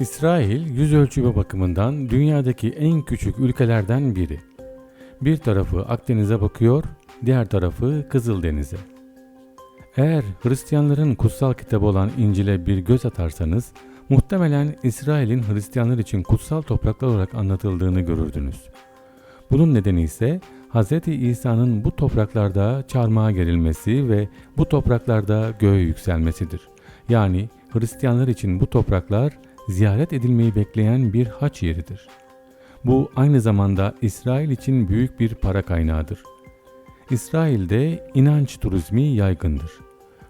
İsrail yüz ölçümü bakımından dünyadaki en küçük ülkelerden biri. Bir tarafı Akdeniz'e bakıyor, diğer tarafı Kızıldeniz'e. Eğer Hristiyanların kutsal kitabı olan İncil'e bir göz atarsanız, muhtemelen İsrail'in Hristiyanlar için kutsal topraklar olarak anlatıldığını görürdünüz. Bunun nedeni ise Hz. İsa'nın bu topraklarda çarmıha gerilmesi ve bu topraklarda göğe yükselmesidir. Yani Hristiyanlar için bu topraklar ziyaret edilmeyi bekleyen bir haç yeridir. Bu aynı zamanda İsrail için büyük bir para kaynağıdır. İsrail'de inanç turizmi yaygındır.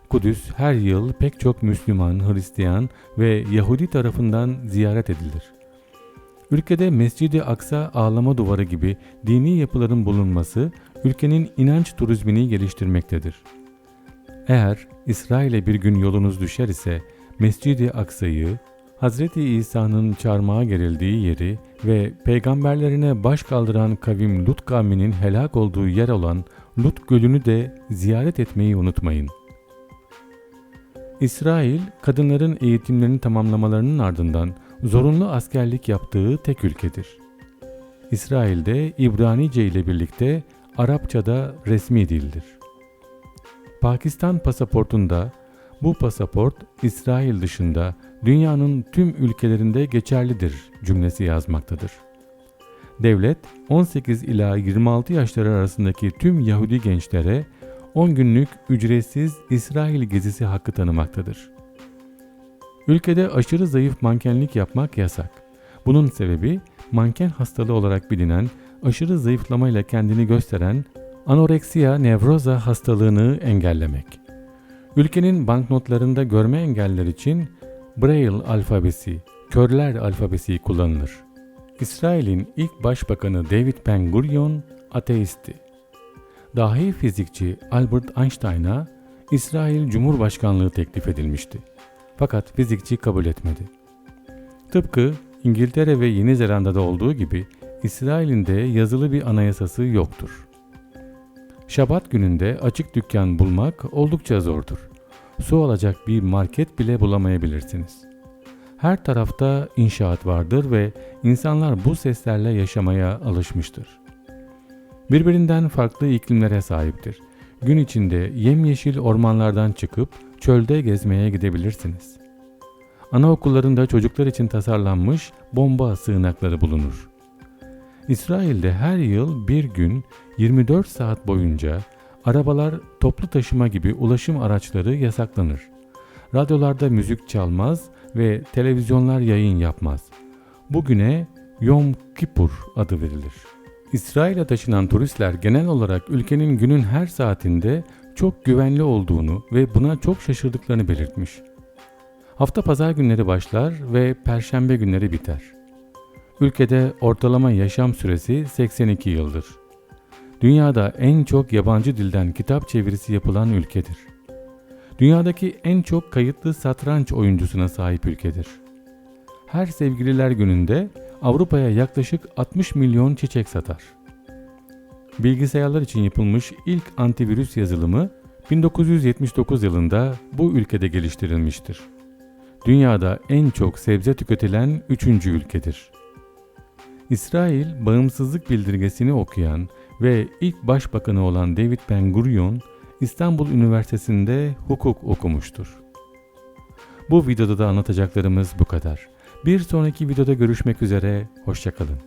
Kudüs her yıl pek çok Müslüman, Hristiyan ve Yahudi tarafından ziyaret edilir. Ülkede Mescid-i Aksa ağlama duvarı gibi dini yapıların bulunması ülkenin inanç turizmini geliştirmektedir. Eğer İsrail'e bir gün yolunuz düşer ise Mescid-i Aksa'yı, Hz. İsa'nın çarmıha gerildiği yeri ve peygamberlerine baş kaldıran kavim Lut kavminin helak olduğu yer olan Lut Gölü'nü de ziyaret etmeyi unutmayın. İsrail, kadınların eğitimlerini tamamlamalarının ardından zorunlu askerlik yaptığı tek ülkedir. İsrail'de İbranice ile birlikte Arapçada resmi dildir. Pakistan pasaportunda bu pasaport İsrail dışında dünyanın tüm ülkelerinde geçerlidir cümlesi yazmaktadır. Devlet 18 ila 26 yaşları arasındaki tüm Yahudi gençlere 10 günlük ücretsiz İsrail gezisi hakkı tanımaktadır. Ülkede aşırı zayıf mankenlik yapmak yasak. Bunun sebebi manken hastalığı olarak bilinen aşırı zayıflamayla kendini gösteren anoreksiya nevroza hastalığını engellemek. Ülkenin banknotlarında görme engeller için Braille alfabesi, körler alfabesi kullanılır. İsrail'in ilk başbakanı David Ben Gurion ateistti. Dahi fizikçi Albert Einstein'a İsrail Cumhurbaşkanlığı teklif edilmişti. Fakat fizikçi kabul etmedi. Tıpkı İngiltere ve Yeni Zelanda'da olduğu gibi İsrail'in de yazılı bir anayasası yoktur. Şabat gününde açık dükkan bulmak oldukça zordur. Su alacak bir market bile bulamayabilirsiniz. Her tarafta inşaat vardır ve insanlar bu seslerle yaşamaya alışmıştır. Birbirinden farklı iklimlere sahiptir. Gün içinde yemyeşil ormanlardan çıkıp çölde gezmeye gidebilirsiniz. Anaokullarında çocuklar için tasarlanmış bomba sığınakları bulunur. İsrail'de her yıl bir gün 24 saat boyunca arabalar, toplu taşıma gibi ulaşım araçları yasaklanır. Radyolarda müzik çalmaz ve televizyonlar yayın yapmaz. Bugüne Yom Kippur adı verilir. İsrail'e taşınan turistler genel olarak ülkenin günün her saatinde çok güvenli olduğunu ve buna çok şaşırdıklarını belirtmiş. Hafta pazar günleri başlar ve perşembe günleri biter. Ülkede ortalama yaşam süresi 82 yıldır. Dünyada en çok yabancı dilden kitap çevirisi yapılan ülkedir. Dünyadaki en çok kayıtlı satranç oyuncusuna sahip ülkedir. Her sevgililer gününde Avrupa'ya yaklaşık 60 milyon çiçek satar. Bilgisayarlar için yapılmış ilk antivirüs yazılımı 1979 yılında bu ülkede geliştirilmiştir. Dünyada en çok sebze tüketilen üçüncü ülkedir. İsrail bağımsızlık bildirgesini okuyan ve ilk başbakanı olan David Ben Gurion İstanbul Üniversitesi'nde hukuk okumuştur. Bu videoda da anlatacaklarımız bu kadar. Bir sonraki videoda görüşmek üzere, hoşçakalın.